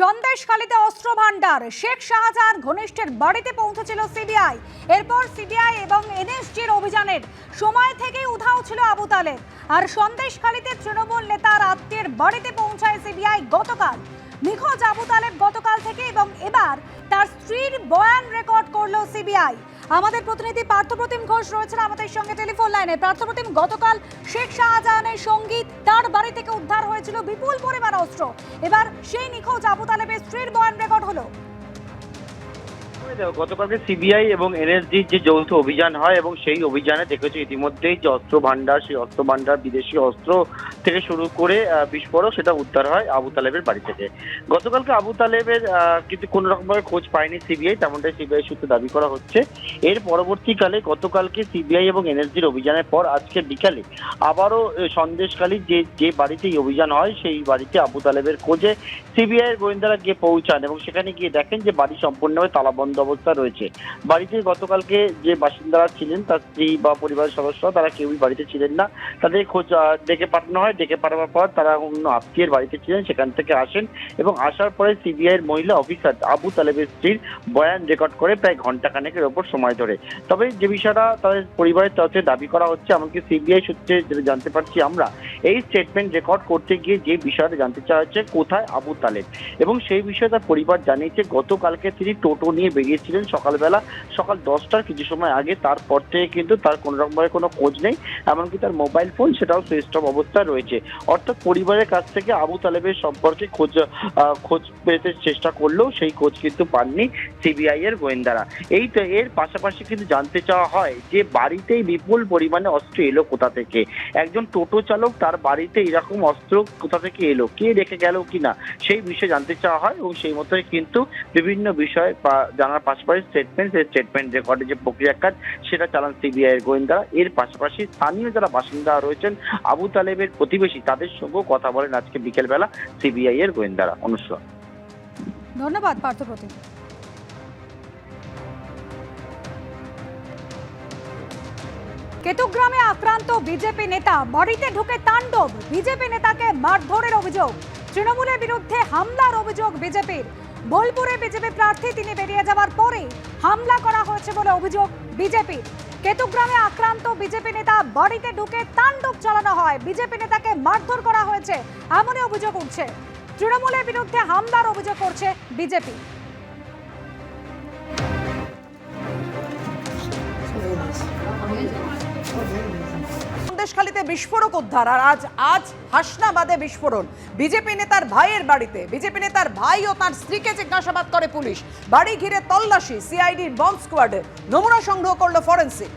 সন্দেশখালীতে অস্ত্র ভান্ডার শেখ শাহজাহান ঘনিষ্ঠের বাড়িতে পৌঁছেছিল সিবিআই। এরপর সিবিআই এবং এনএসজির অভিযানের সময় থেকেই উধাও ছিল আবু তালেব। আর সন্দেশখালীতে তৃণমূল নেতার আত্মীয়ের বাড়িতে পৌঁছায় সিবিআই গতকাল। নিখোঁজ আবু তালেব গতকাল থেকে এবং এবার তার স্ত্রীর বয়ান রেকর্ড করল সিবিআই। আমাদের প্রতিনিধি পার্থপ্রতিম ঘোষ রয়েছেন আমাদের সঙ্গে টেলিফোন লাইনে। পার্থপ্রতিম গতকাল শেখ শাহজাহানের সংগীত তার বাড়ি থেকে উদ্ধার হয়েছিল বিপুল পরিমাণ অস্ত্র। এবার সেই নিখোঁজ আবু তালেবের স্ত্রীর বয়ান রেকর্ড হলো। গতকালকে সিবিআই এবং এনএসডির যে যৌথ অভিযান হয় এবং সেই অভিযানে দেখেছি ইতিমধ্যেই যে অস্ত্র ভান্ডার সেই অস্ত্র ভান্ডার বিদেশি অস্ত্র থেকে শুরু করে বিস্ফোরক সেটা উদ্ধার হয় আবু তালেবের বাড়ি থেকে। গতকালকে আবু তালেবের কিন্তু কোনো রকমভাবে খোঁজ পায়নি সিবিআই তেমনটাই সিবিআই সূত্রে দাবি করা হচ্ছে। এর পরবর্তীকালে গতকালকে সিবিআই এবং এনএসডির অভিযানের পর আজকে বিকালে আবারও সন্দেশকালী যে যে বাড়িতে অভিযান হয়, সেই বাড়িতে আবু তালেবের খোঁজে সিবিআই এর গোয়েন্দারা গিয়ে পৌঁছান এবং সেখানে গিয়ে দেখেন যে বাড়ি সম্পূর্ণভাবে তালাবন্ধ অবস্থা রয়েছে। বাড়িতে গতকালকে যে বাসিন্দারা ছিলেন, তার স্ত্রী বা পরিবারের সদস্যরা, তারা কেউই বাড়িতে ছিলেন না। তাদের খোঁজ ডেকে পাঠানো হয়। ডেকে পাঠানোর পর তারা অন্য আত্মীয়ের বাড়িতে ছিলেন, সেখান থেকে আসেন এবং আসার পরে সিবিআই এর মহিলা অফিসার আবু তালেবের স্ত্রীর বয়ান রেকর্ড করে প্রায় ঘণ্টা খানেকের ওপর সময় ধরে। তবে যে বিষয়টা তাদের পরিবারের তরফে দাবি করা হচ্ছে, এমনকি সিবিআই সূত্রে যেটা জানতে পারছি আমরা, এই স্টেটমেন্ট রেকর্ড করতে গিয়ে যে বিষয়টা জানতে চাওয়া হচ্ছে, কোথায় আবু তালেব? এবং সেই বিষয়ে তার পরিবার জানিয়েছে, গতকালকে তিনি টোটো নিয়ে বেরিয়েছিলেন সকালবেলা সকাল দশটার কিছু সময় আগে। তারপর থেকে কিন্তু তার কোনো রকমভাবে কোনো খোঁজ নেই, এমনকি তার মোবাইল ফোন সেটাও সুইচ অফ অবস্থায় রয়েছে। অর্থাৎ পরিবারের কাছ থেকে আবু তালেবের সম্পর্কে খোঁজ খোঁজ পেতে চেষ্টা করলেও সেই খোঁজ কিন্তু পাননি সিবিআই এর গোয়েন্দারা। এই তো এর পাশাপাশি কিন্তু জানতে চাওয়া হয় যে, বাড়িতেই বিপুল পরিমাণে অস্ত্র এলো কোথা থেকে? একজন টোটো চালক তার বাড়িতে এরকম অস্ত্র কোথা থেকে এলো? কে রেখে গেল কিনা? সেই বিষয়ে জানতে চাওয়া হয় এবং সেই মতোই কিন্তু বিভিন্ন বিষয় বা- জানার পাশাপাশি স্টেটমেন্ট সেই স্টেটমেন্ট রেকর্ডের যে প্রক্রিয়া কাজ, সেটা চালান সিবিআই এর গোয়েন্দারা। এর পাশাপাশি স্থানীয় যারা বাসিন্দা রয়েছেন, আবু তালেবের প্রতিবেশী, তাদের সঙ্গেও কথা বলেন আজকে বিকেলবেলা সিবিআই এর গোয়েন্দারা। অনুষ্ঠ ধন্যবাদ পার্থপ্রতিম কেতুগ্রামে আক্রান্ত বিজেপি নেতা, বাড়িতে ঢুকে তাণ্ডব। বিজেপি নেতাকে মারধরের অভিযোগ। তৃণমূলের বিরুদ্ধে হামলার অভিযোগ বিজেপির বোলপুরে বিজেপি প্রার্থী তিনি বেরিয়ে যাওয়ার পরে হামলা করা হয়েছে বলে অভিযোগ বিজেপি। কেতুগ্রামে আক্রান্ত বিজেপি নেতা বাড়িতে ঢুকে তাণ্ডব চালানো হয়। বিজেপি নেতাকে মারধর করা হয়েছে এমনই অভিযোগ উঠছে। তৃণমূলের বিরুদ্ধে হামলার অভিযোগ করছে বিজেপি। সন্দেশখালীতে বিস্ফোরক উদ্ধার আর আজ আজ হাসনাবাদে বিস্ফোরণ। বিজেপি নেতার ভাইয়ের বাড়িতে। বিজেপি নেতার ভাই ও তার স্ত্রীকে জিজ্ঞাসাবাদ করে পুলিশ। বাড়ি ঘিরে তল্লাশি সিআইডির বম্ব স্কোয়াডে। নমুনা সংগ্রহ করল ফরেন্সিক।